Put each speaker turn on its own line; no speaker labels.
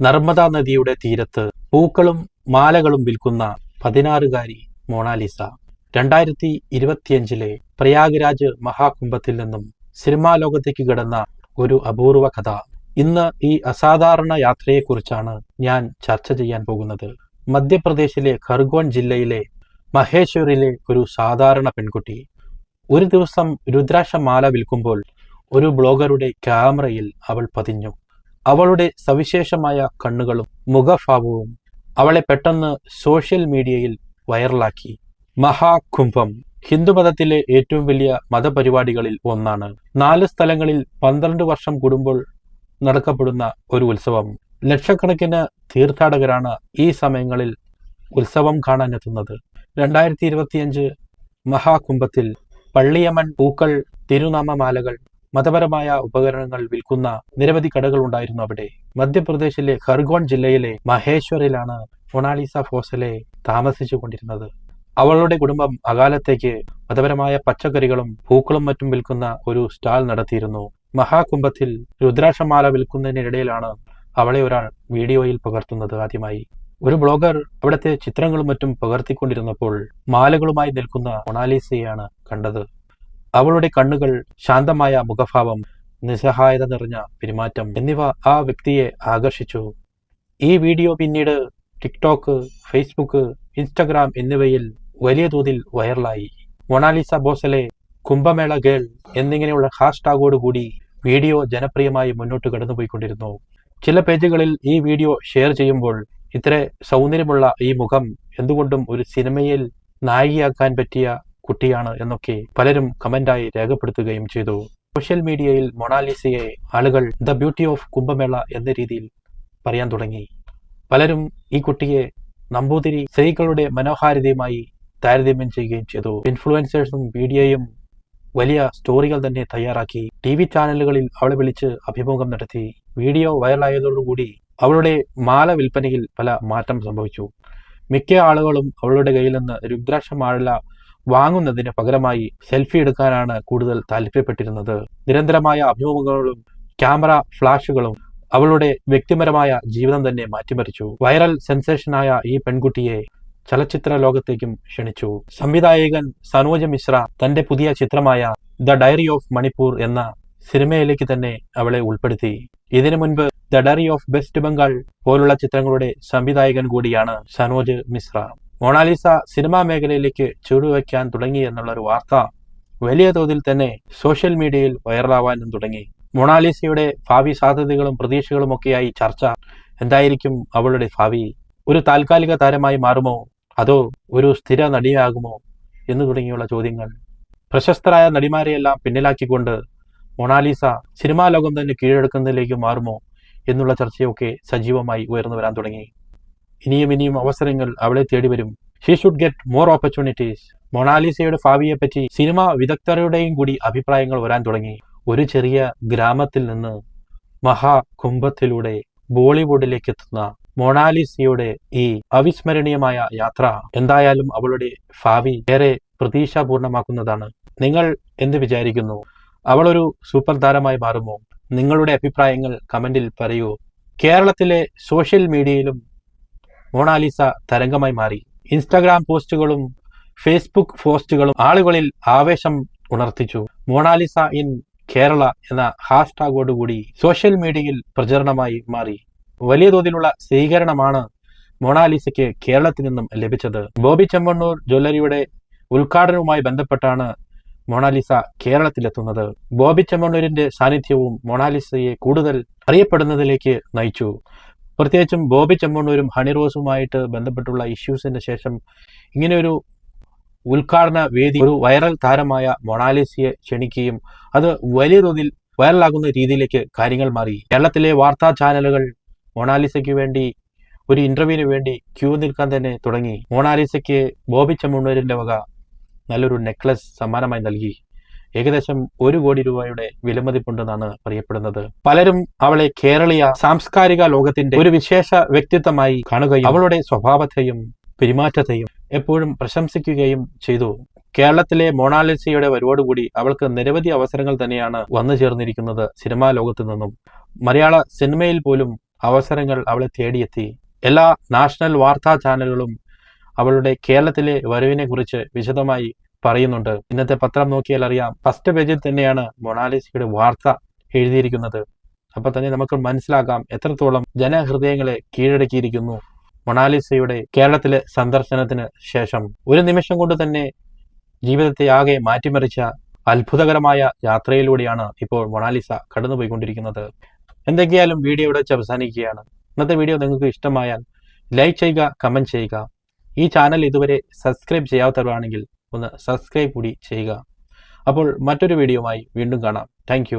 നർമ്മദ നദിയുടെ തീരത്ത് പൂക്കളും മാലകളും വിൽക്കുന്ന പതിനാറുകാരി മോണാലിസ. രണ്ടായിരത്തി ഇരുപത്തിയഞ്ചിലെ പ്രയാഗ്രാജ് മഹാകുംഭത്തിൽ നിന്നും സിനിമാ ലോകത്തേക്ക് കിടന്ന ഒരു അപൂർവ കഥ. ഇന്ന് ഈ അസാധാരണ യാത്രയെക്കുറിച്ചാണ് ഞാൻ ചർച്ച ചെയ്യാൻ പോകുന്നത്. മധ്യപ്രദേശിലെ ഖർഗോൺ ജില്ലയിലെ മഹേശ്വറിലെ ഒരു സാധാരണ പെൺകുട്ടി. ഒരു ദിവസം രുദ്രാക്ഷമാല വിൽക്കുമ്പോൾ ഒരു ബ്ലോഗറുടെ ക്യാമറയിൽ അവൾ പതിഞ്ഞു. അവളുടെ സവിശേഷമായ കണ്ണുകളും മുഖഭാവവും അവളെ പെട്ടെന്ന് സോഷ്യൽ മീഡിയയിൽ വൈറലാക്കി. മഹാകുംഭം ഹിന്ദുമതത്തിലെ ഏറ്റവും വലിയ മതപരിപാടികളിൽ ഒന്നാണ്. നാല് സ്ഥലങ്ങളിൽ പന്ത്രണ്ട് വർഷം കൂടുമ്പോൾ നടക്കപ്പെടുന്ന ഒരു ഉത്സവം. ലക്ഷക്കണക്കിന് തീർത്ഥാടകരാണ് ഈ സമയങ്ങളിൽ ഉത്സവം കാണാനെത്തുന്നത്. രണ്ടായിരത്തി ഇരുപത്തിയഞ്ച് മഹാകുംഭത്തിൽ പള്ളിയമൺ പൂക്കൾ തിരുനാമമാലകൾ മതപരമായ ഉപകരണങ്ങൾ വിൽക്കുന്ന നിരവധി കടകൾ ഉണ്ടായിരുന്നു അവിടെ. മധ്യപ്രദേശിലെ ഖർഗോൺ ജില്ലയിലെ മഹേശ്വറിലാണ് മൊണാലിസ ഫോസലെ താമസിച്ചു കൊണ്ടിരുന്നത് അവളുടെ കുടുംബം അകാലത്തേക്ക് മതപരമായ പച്ചക്കറികളും പൂക്കളും മറ്റും വിൽക്കുന്ന ഒരു സ്റ്റാൾ നടത്തിയിരുന്നു. മഹാകുംഭത്തിൽ രുദ്രാക്ഷമാല വിൽക്കുന്നതിനിടയിലാണ് അവളെ ഒരാൾ വീഡിയോയിൽ പകർത്തുന്നത് ആദ്യമായി. ഒരു ബ്ലോഗർ അവിടുത്തെ ചിത്രങ്ങളും മറ്റും പകർത്തിക്കൊണ്ടിരുന്നപ്പോൾ മാലകളുമായി നിൽക്കുന്ന മൊണാലിസയാണ് കണ്ടത്. അവളുടെ കണ്ണുകൾ ശാന്തമായ മുഖഭാവം നിസ്സഹായത നിറഞ്ഞ പെരുമാറ്റം എന്നിവ ആ വ്യക്തിയെ ആകർഷിച്ചു. ഈ വീഡിയോ പിന്നീട് ടിക്ടോക്ക് ഫേസ്ബുക്ക് ഇൻസ്റ്റഗ്രാം എന്നിവയിൽ വലിയ തോതിൽ വൈറലായി. മൊണാലിസ ബോസലെ കുംഭമേള ഗേൾ എന്നിങ്ങനെയുള്ള ഹാഷ്ടാഗോടുകൂടി വീഡിയോ ജനപ്രിയമായി മുന്നോട്ട് കടന്നുപോയിക്കൊണ്ടിരുന്നു. ചില പേജുകളിൽ ഈ വീഡിയോ ഷെയർ ചെയ്യുമ്പോൾ ഇത്ര സൗന്ദര്യമുള്ള ഈ മുഖം എന്തുകൊണ്ടും ഒരു സിനിമയിൽ നായികയാക്കാൻ പറ്റിയ കുട്ടിയാണ് എന്നൊക്കെ പലരും കമന്റായി രേഖപ്പെടുത്തുകയും ചെയ്തു. സോഷ്യൽ മീഡിയയിൽ മൊണാലിസയെ ആളുകൾ ദ ബ്യൂട്ടി ഓഫ് കുംഭമേള എന്ന രീതിയിൽ പറയാൻ തുടങ്ങി. പലരും ഈ കുട്ടിയെ നമ്പൂതിരി സ്ത്രീകളുടെ മനോഹാരിതയുമായി താരതമ്യം ചെയ്യുകയും ചെയ്തു. ഇൻഫ്ലുവൻസേഴ്സും മീഡിയയും വലിയ സ്റ്റോറികൾ തന്നെ തയ്യാറാക്കി. ടി വി ചാനലുകളിൽ അവളെ വിളിച്ച് അഭിമുഖം നടത്തി. വീഡിയോ വൈറലായതോടുകൂടി അവളുടെ മാല വിൽപ്പനയിൽ പല മാറ്റം സംഭവിച്ചു. മിക്ക ആളുകളും അവളുടെ കയ്യിൽ നിന്ന് രുദ്രാക്ഷമാല വാങ്ങുന്നതിന് പകരമായി സെൽഫി എടുക്കാനാണ് കൂടുതൽ താല്പര്യപ്പെട്ടിരുന്നത്. നിരന്തരമായ അഭിമുഖങ്ങളും ക്യാമറ ഫ്ലാഷുകളും അവളുടെ വ്യക്തിപരമായ ജീവിതം തന്നെ മാറ്റിമറിച്ചു. വൈറൽ സെൻസേഷനായ ഈ പെൺകുട്ടിയെ ചലച്ചിത്ര ലോകത്തേക്കും ക്ഷണിച്ചു. സംവിധായകൻ സനോജ് മിശ്ര തന്റെ പുതിയ ചിത്രമായ ദ ഡയറി ഓഫ് മണിപ്പൂർ എന്ന സിനിമയിലേക്ക് തന്നെ അവളെ ഉൾപ്പെടുത്തി. ഇതിനു മുൻപ് the diary of West Bengal പോലുള്ള ചിത്രങ്ങളുടെ സംവിധായകൻ കൂടിയാണ് സനോജ് മിശ്ര. മൊണാലിസ സിനിമാ മേഖലയിലേക്ക് ചുവടുവയ്ക്കാൻ തുടങ്ങി എന്നുള്ള ഒരു വാർത്ത വലിയ തോതിൽ തന്നെ സോഷ്യൽ മീഡിയയിൽ വൈറലാവാനും തുടങ്ങി. മൊണാലിസയുടെ ഭാവി സാധ്യതകളും പ്രതീക്ഷകളും ഒക്കെയായി ചർച്ച. എന്തായിരിക്കും അവളുടെ ഭാവി? ഒരു താൽക്കാലിക താരമായി മാറുമോ? അതോ ഒരു സ്ഥിര നടിയാകുമോ? എന്ന് തുടങ്ങിയുള്ള ചോദ്യങ്ങൾ. പ്രശസ്തരായ നടിമാരെയെല്ലാം പിന്നിലാക്കിക്കൊണ്ട് മൊണാലിസ സിനിമാ ലോകം തന്നെ കീഴടക്കുന്നതിലേക്ക് മാറുമോ? എന്നുള്ള ചർച്ചയൊക്കെ സജീവമായി ഉയർന്നു വരാൻ തുടങ്ങി. ഇനിയും ഇനിയും അവസരങ്ങൾ അവളെ തേടി വരും she should get more opportunities മൊണാലിസയുടെ ഭാവിയെപ്പറ്റി സിനിമ വിദഗ്ധരുടെയും കൂടി അഭിപ്രായങ്ങൾ വരാൻ തുടങ്ങി. ഒരു ചെറിയ ഗ്രാമത്തിൽ നിന്ന് മഹാകുംഭത്തിലൂടെ ബോളിവുഡിലേക്ക് എത്തുന്ന മൊണാലിസയുടെ ഈ അവിസ്മരണീയമായ യാത്ര എന്തായാലും അവളുടെ ഭാവി ഏറെ പ്രതീക്ഷാപൂർണമാക്കുന്നതാണ്. നിങ്ങൾ എന്ത് വിചാരിക്കുന്നു? അവളൊരു സൂപ്പർ താരമായി മാറുമോ? നിങ്ങളുടെ അഭിപ്രായങ്ങൾ കമന്റിൽ പറയൂ. കേരളത്തിലെ സോഷ്യൽ മീഡിയയിലും മൊണാലിസ തരംഗമായി മാറി. ഇൻസ്റ്റാഗ്രാം പോസ്റ്റുകളും ഫേസ്ബുക്ക് പോസ്റ്റുകളും ആളുകളിൽ ആവേശം ഉണർത്തിച്ചു. മോണാലിസ ഇൻ കേരള എന്ന ഹാഷ്ടാഗോടുകൂടി സോഷ്യൽ മീഡിയയിൽ പ്രചരണമായി മാറി. വലിയ തോതിലുള്ള സ്വീകരണമാണ് മോണാലിസയ്ക്ക് കേരളത്തിൽ നിന്നും ലഭിച്ചത്. ബോബി ചെമ്മണ്ണൂർ ജ്വല്ലറിയുടെ ഉദ്ഘാടനവുമായി ബന്ധപ്പെട്ടാണ് മൊണാലിസ കേരളത്തിലെത്തുന്നത്. ബോബി ചെമ്മണ്ണൂരിന്റെ സാന്നിധ്യവും മൊണാലിസയെ കൂടുതൽ അറിയപ്പെടുന്നതിലേക്ക് നയിച്ചു. പ്രത്യേകിച്ചും ബോബി ചെമ്മണ്ണൂരും ഹണിറോസുമായിട്ട് ബന്ധപ്പെട്ടുള്ള ഇഷ്യൂസിന് ശേഷം ഇങ്ങനെയൊരു ഉദ്ഘാടന വേദി ഒരു വൈറൽ താരമായ മൊണാലിസിയെ ക്ഷണിക്കുകയും അത് വലിയ തോതിൽ വൈറലാകുന്ന രീതിയിലേക്ക് കാര്യങ്ങൾ മാറി. കേരളത്തിലെ വാർത്താ ചാനലുകൾ മൊണാലിസയ്ക്ക് വേണ്ടി ഒരു ഇന്റർവ്യൂവിന് വേണ്ടി ക്യൂ നിൽക്കാൻ തന്നെ തുടങ്ങി. മൊണാലിസയ്ക്ക് ബോബി ചെമ്മണ്ണൂരിന്റെ വക നല്ലൊരു നെക്ലസ് സമ്മാനമായി നൽകി. ഏകദേശം ഒരു കോടി രൂപയുടെ വിലമതിപ്പുണ്ടെന്നാണ് പറയപ്പെടുന്നത് പലരും അവളെ കേരളീയ സാംസ്കാരിക ലോകത്തിന്റെ ഒരു വിശേഷ വ്യക്തിത്വമായി കാണുകയും അവളുടെ സ്വഭാവത്തെയും പെരുമാറ്റത്തെയും എപ്പോഴും പ്രശംസിക്കുകയും ചെയ്തു. കേരളത്തിലെ മൊണാലിസയുടെ വരവോടുകൂടി അവൾക്ക് നിരവധി അവസരങ്ങൾ തന്നെയാണ് വന്നു ചേർന്നിരിക്കുന്നത് സിനിമാ ലോകത്തു നിന്നും. മലയാള സിനിമയിൽ പോലും അവസരങ്ങൾ അവളെ തേടിയെത്തി. എല്ലാ നാഷണൽ വാർത്താ ചാനലുകളും അവളുടെ കേരളത്തിലെ വരവിനെ കുറിച്ച് വിശദമായി പറയുന്നുണ്ട്. ഇന്നത്തെ പത്രം നോക്കിയാൽ അറിയാം. ഫസ്റ്റ് പേജിൽ തന്നെയാണ് മൊണാലിസയുടെ വാർത്ത എഴുതിയിരിക്കുന്നത്. അപ്പൊ തന്നെ നമുക്ക് മനസ്സിലാക്കാം എത്രത്തോളം ജനഹൃദയങ്ങളെ കീഴടക്കിയിരിക്കുന്നു മൊണാലിസയുടെ കേരളത്തിലെ സന്ദർശനത്തിന് ശേഷം. ഒരു നിമിഷം കൊണ്ട് തന്നെ ജീവിതത്തെ ആകെ മാറ്റിമറിച്ച അത്ഭുതകരമായ യാത്രയിലൂടെയാണ് ഇപ്പോൾ മൊണാലിസ കടന്നുപോയിക്കൊണ്ടിരിക്കുന്നത്. എന്തൊക്കെയായാലും വീഡിയോ ഇവിടെ അവസാനിക്കുകയാണ്. ഇന്നത്തെ വീഡിയോ നിങ്ങൾക്ക് ഇഷ്ടമായാൽ ലൈക്ക് ചെയ്യുക കമന്റ് ചെയ്യുക. ഈ ചാനൽ ഇതുവരെ സബ്സ്ക്രൈബ് ചെയ്യാത്തവരാണെങ്കിൽ ഒന്ന് സബ്സ്ക്രൈബ് കൂടി ചെയ്യുക. അപ്പോൾ മറ്റൊരു വീഡിയോയുമായി വീണ്ടും കാണാം. താങ്ക്